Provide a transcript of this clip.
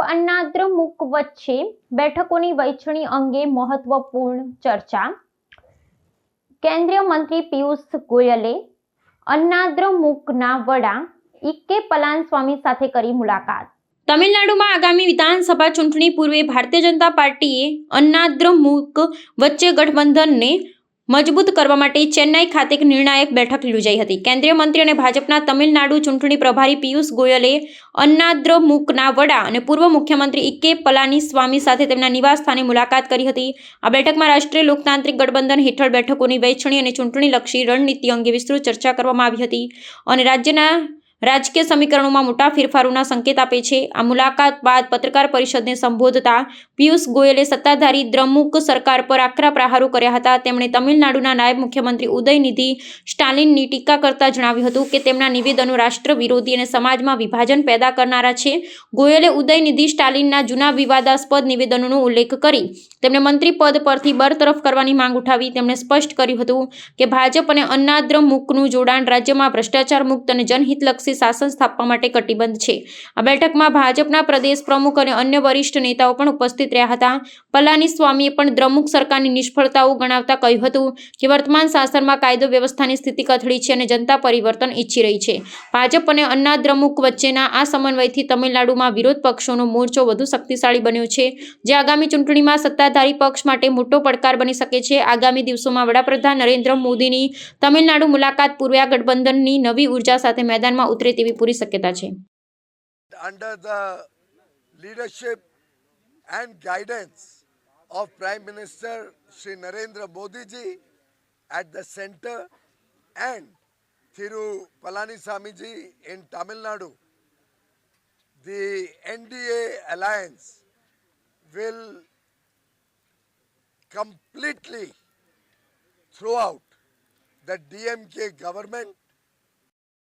ભાજપ મુક વચ્ચે બેઠકોની વહેંચણી અંગે મહત્વપૂર્ણ ચર્ચા. કેન્દ્રીય મંત્રી પિયુષ ગોયલે અન્નાદ્રમુકના વડા ઈકે પલાનસ્વામી સાથે કરી મુલાકાત. તમિલનાડુમાં આગામી વિધાનસભા ચૂંટણી પૂર્વે ભારતીય જનતા પાર્ટીએ અન્નાદ્રમુક વચ્ચે ગઠબંધનને મજબૂત કરવા માટે ચેન્નાઈ ખાતે એક નિર્ણાયક બેઠક યોજાઈ હતી. કેન્દ્રીય મંત્રી અને ભાજપના તમિલનાડુ ચૂંટણી પ્રભારી પિયુષ ગોયલે અન્નાદ્રમુકના વડા અને પૂર્વ મુખ્યમંત્રી ઈકે પલાનીસ્વામી સાથે તેમના નિવાસ સ્થાને મુલાકાત કરી હતી. આ બેઠકમાં રાષ્ટ્રીય લોકતાંત્રિક ગઠબંધન હેઠળ બેઠકોની વહેંચણી અને ચૂંટણીલક્ષી રણનીતિ અંગે વિસ્તૃત ચર્ચા કરવામાં આવી હતી અને રાજ્યના રાજકીય સમીકરણોમાં મોટા ફેરફારોના સંકેત આપે છે. આ મુલાકાત બાદ પત્રકાર પરિષદને સંબોધતા પિયુષ ગોયલે સત્તાધારી દ્રમુક સરકાર પર આકરા પ્રહારો કર્યા હતા. તેમણે તમિલનાડુના નાયબ મુખ્યમંત્રી ઉદયનિધિ સ્ટાલિનની ટીકા કરતા જણાવ્યું હતું કે તેમના નિવેદનો રાષ્ટ્ર વિરોધી અને સમાજમાં વિભાજન પેદા કરનારા છે. ગોયલે ઉદયનિધિ સ્ટાલિનના જૂના વિવાદાસ્પદ નિવેદનોનો ઉલ્લેખ કરી તેમણે મંત્રી પદ પરથી બરતરફ કરવાની માંગ ઉઠાવી. તેમણે સ્પષ્ટ કર્યું હતું કે ભાજપ અને અન્નાદ્રમુકનું જોડાણ રાજ્યમાં ભ્રષ્ટાચાર મુક્ત અને જનહિતલક્ષી શાસન સ્થાપવા માટે કટિબદ્ધ છે. આ બેઠકમાં ભાજપના પ્રદેશ પ્રમુખ અને અન્ય વરિષ્ઠ નેતાઓ પણ ઉપસ્થિત રહ્યા હતા. પલાનીસ્વામીએ પણ દ્રમુખ સરકારની નિષ્ફળતાઓ ગણાવતા કહ્યું હતું કે વર્તમાન શાસનમાં કાયદો વ્યવસ્થાની સ્થિતિ કથળી છે અને જનતા પરિવર્તન ઈચ્છી રહી છે. ભાજપ અને અન્ના દ્રમુક વચ્ચેના આ સમન્વયથી તમિલનાડુમાં વિરોધ પક્ષોનો મોરચો વધુ શક્તિશાળી બન્યો છે, જે આગામી ચૂંટણીમાં સત્તાધારી પક્ષ માટે મોટો પડકાર બની શકે છે. આગામી દિવસોમાં વડાપ્રધાન નરેન્દ્ર મોદીની તમિલનાડુ મુલાકાત પૂર્વે આ ગઠબંધનની નવી ઊર્જા સાથે મેદાનમાં ઉતરે તેવી પૂરી શક્યતા છે under the leadership and guidance of Prime Minister shri Narendra Modi ji at the center and Thiru Palaniswamy ji in Tamil Nadu, the NDA alliance will completely throw out the DMK government